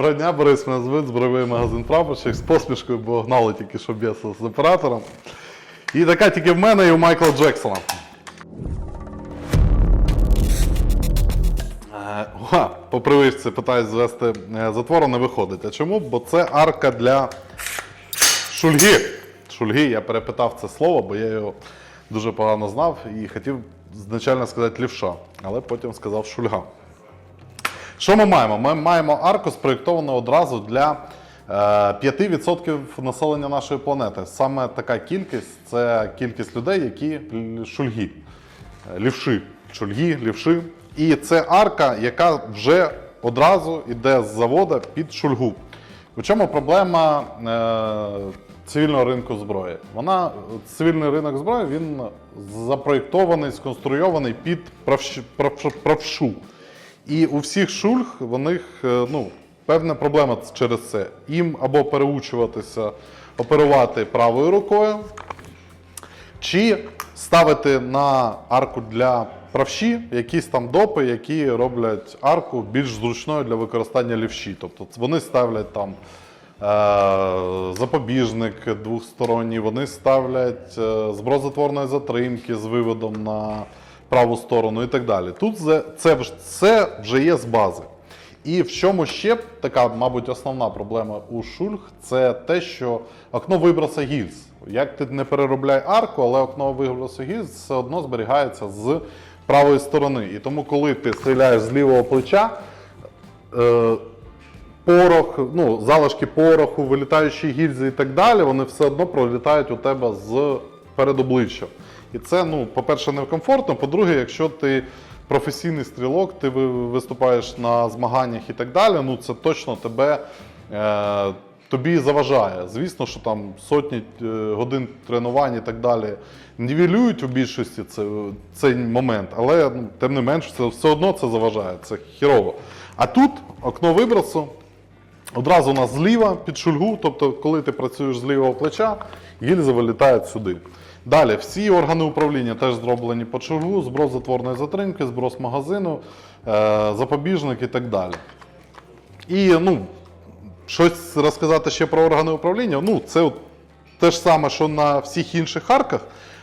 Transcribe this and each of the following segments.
Доброго дня, Борис мене звуть, збройовий магазин прапорщик з посмішкою, бо гнали тільки що б'єса з оператором. І така тільки в мене і у Майкла Джексона. Е, по привичці питаюсь звести е, затвору, не виходить. А чому? Бо це арка для шульги. Шульги, я перепитав це слово, бо я його дуже погано знав і хотів значально сказати лівша, але потім сказав шульга. Що ми маємо? Ми маємо арку спроєктовану одразу для е, 5% населення нашої планети. Саме така кількість це кількість людей, які Е, лівши, шульги, лівши. І це арка, яка вже одразу йде з завода під шульгу. У чому проблема е, цивільного ринку зброї? Вона цивільний ринок зброї він запроєктований, сконструйований під правшу. І у всіх шульг них е, ну, певна проблема через це. Їм або переучуватися оперувати правою рукою, чи ставити на арку для правші якісь там допи, які роблять арку більш зручною для використання лівші. Тобто вони ставлять там е, запобіжник двосторонній, вони ставлять е, зброзатворної затримки з виводом на праву сторону і так далі. Тут це, це, вже є з бази. І в чому ще така, мабуть, основна проблема у шульг це те, що окно виброса гільз. Як ти не переробляй арку, але окно вибросу гільз все одно зберігається з правої сторони. І тому, коли ти стріляєш з лівого плеча, е, порох, ну, залишки пороху, вилітаючі гільзи і так далі, вони все одно пролітають у тебе з перед обличчям. І це, ну, по-перше, некомфортно. По-друге, якщо ти професійний стрілок, ти виступаєш на змаганнях і так далі, ну це точно тебе. Е, Тобі заважає. Звісно, що там сотні е, годин тренувань і так далі нівелюють у більшості це, цей момент, але ну, тим не менш, це все одно це заважає, це хірово. А тут окно вибросу одразу у нас зліва під шульгу, тобто, коли ти працюєш з лівого плеча, гільзи вилітають сюди. Далі, всі органи управління теж зроблені під шульгу, зброс затворної затримки, зброс магазину, е, запобіжник і так далі. І ну, щось розказати ще про органи управління. Ну, це от те ж саме, що на всіх інших арках,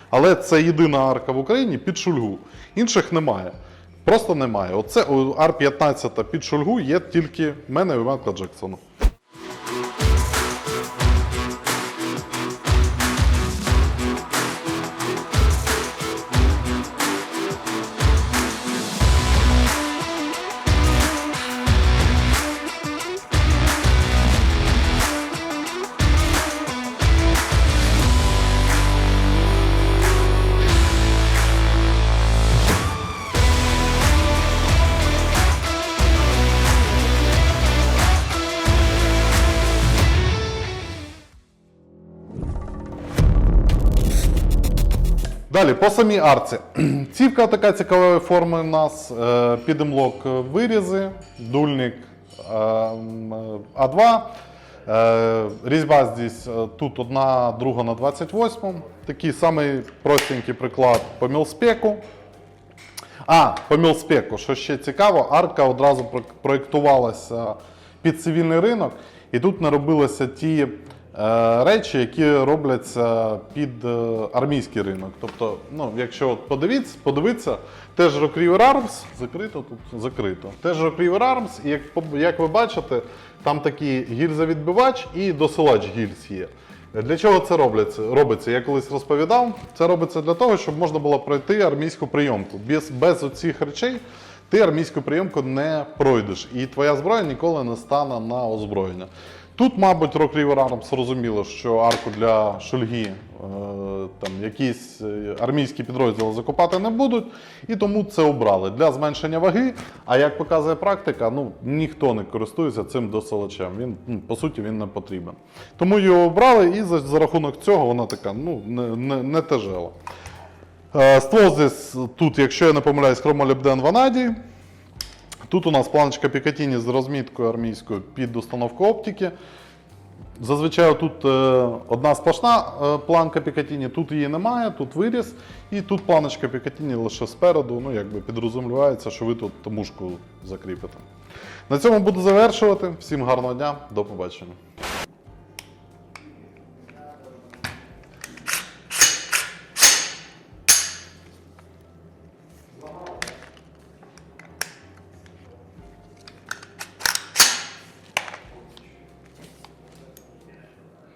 але це єдина арка в Україні під шульгу. Інших немає. Просто немає. Оце у Ар-15 під шульгу є тільки в мене і Майкла Джексона. Далі, по самій арці. Цівка така цікавої форми у нас. Е, Підемлок вирізи, дульник е, А2. Е, Різьба здесь е, тут одна, друга на 28. Такий самий простенький приклад по мілспеку. А, по мілспеку, що ще цікаво, арка одразу проєктувалася під цивільний ринок, і тут не робилися ті е, речі, які робляться під е, армійський ринок. Тобто, ну, якщо от подивіться, подивитися, теж Rockriver Arms, закрито тут закрито. Теж Rockriver Arms, і як, як ви бачите, там такий гільзовідбивач і досилач гільз є. Для чого це робляться? робиться? Я колись розповідав. Це робиться для того, щоб можна було пройти армійську прийомку. Без, без оцих речей ти армійську прийомку не пройдеш, і твоя зброя ніколи не стане на озброєння. Тут, мабуть, Rock River Arms розуміло, що арку для шульги е, там якісь е, армійські підрозділи закупати не будуть, і тому це обрали для зменшення ваги. А як показує практика, ну ніхто не користується цим досилачем. Він ну, по суті він не потрібен. Тому його обрали, і за, за рахунок цього вона така ну не, не, не тяжела. Е, Ствол здесь тут, якщо я не помиляюсь, хромолібден ванадій. Тут у нас планочка Пікатіні з розміткою армійською під установку оптики. Зазвичай тут е, одна сплошна е, планка Пікатіні, тут її немає, тут виріс. і тут планочка Пікатіні лише спереду, ну якби підрозумівається, що ви тут мушку закріпите. На цьому буду завершувати. Всім гарного дня, до побачення.